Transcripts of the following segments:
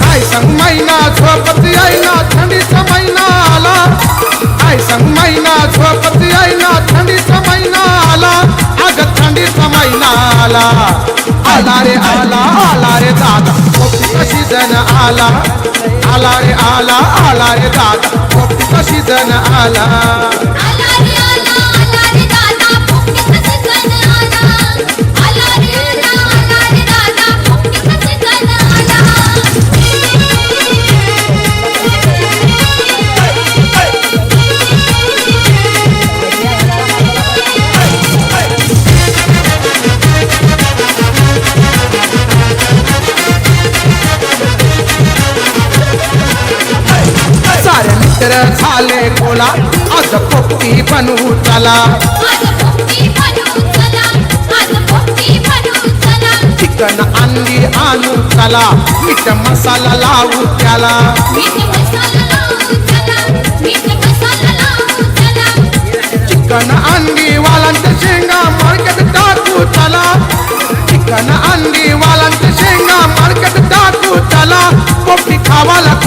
काय सांग महिना झोपती आईना थंडीचा महिना आला? काय सांग महिना झोपती आईना थंडीचा महिना आला अग थंडीचा महिना आला आला रे आला? आला रे दादा. पोपटीचा सीजन आला आला? रे आला आला रे दादा. पोपटीचा सीजन आला? मित्र झाले गोला आज पोपटी बनवू चला आज पोपटी बनवू चला आज पोपटी बनवू चला चिकन अंडी आणू चला मीठ मसाला लावू त्याला मीठ मसाला लावू चला मीठ मसाला लावू चला चिकन अंडी वालांच्या शेंगा मार्केट टाकू चला चिकन अंडी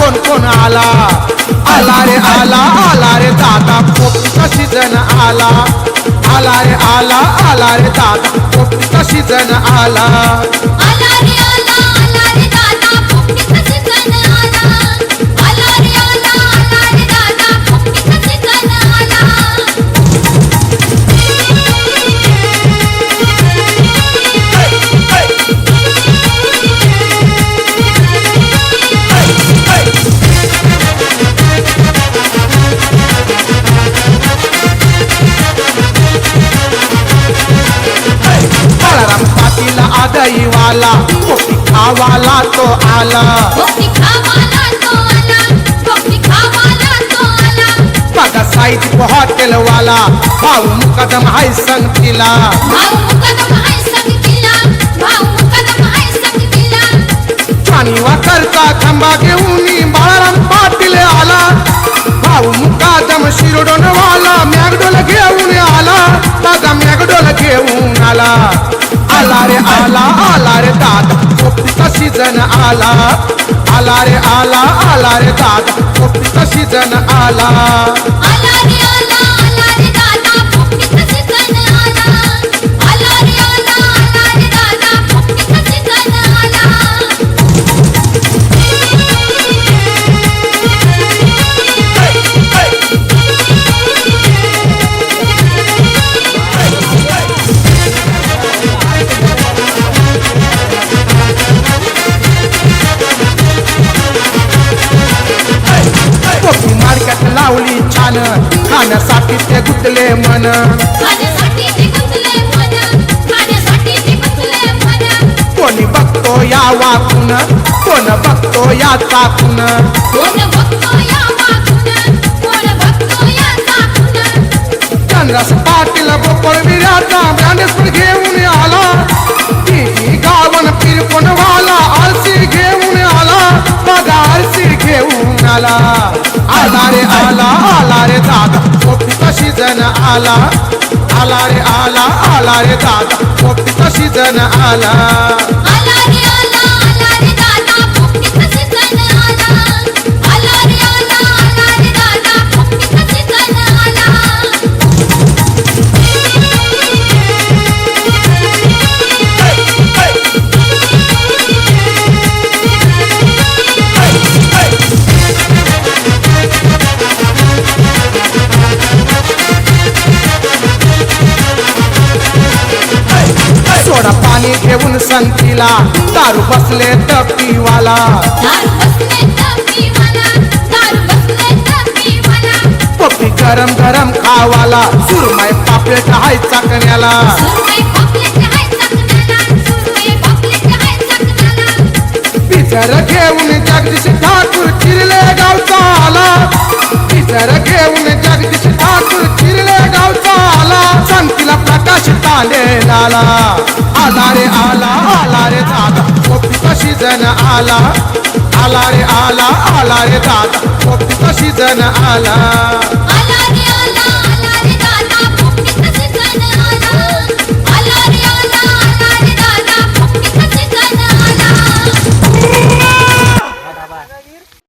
कोण कोण आला आला रे आला आला रे दादा पोपटीचा सीजन आला? आला रे आला आला रे दादा पोपटीचा सीजन आला खाई वाला तो तीखा वाला तो आला साइज़ होटल वाला भाव मुकदम है संग किला पानी पानीवा का खंबा के ऊनी बाळाराम पाटिल आला। भाव मुकदम शिरोडन वाला मैगडोल के घेऊन आला। मैगडोल के ऊन आला। आला रे आला। सीजन आला आला रे आला आला रे दादा. कोपीचा सीजन आला. आला रे आला आला रे दादा. पान खाण्यासाठी ते गुंतले मन। कोणी बघतो या वाकून कोण बघतो या चाकून। चंद्रस पाटील बोपळ विराचा ज्ञानेश्वर घेऊन आला। गावन पीर कोणवाला आळशी घेऊन आला। बघा आळशी घेऊन आला। आला रे आला आला। दादा. पोपटीचा सीजन आला? आला रे आला आला रे दादा. पोपटीचा सीजन आला? संतीला दारू बसले टपरीवाला पप्पी गरम गरम खावाला सुरमाई पापलेट हाय चाकण्याला. पिझर घेऊन जगदीश ठाकूर चिरले गावचा आला पिझर घेऊन जगदीश ठाकूर चिरले गावचा आला संतीला प्रकाश तांडे लाला आला रे आला. पप्पीचा आला आला रे आला आला रे दादा. पप्पीचा सीजन आला?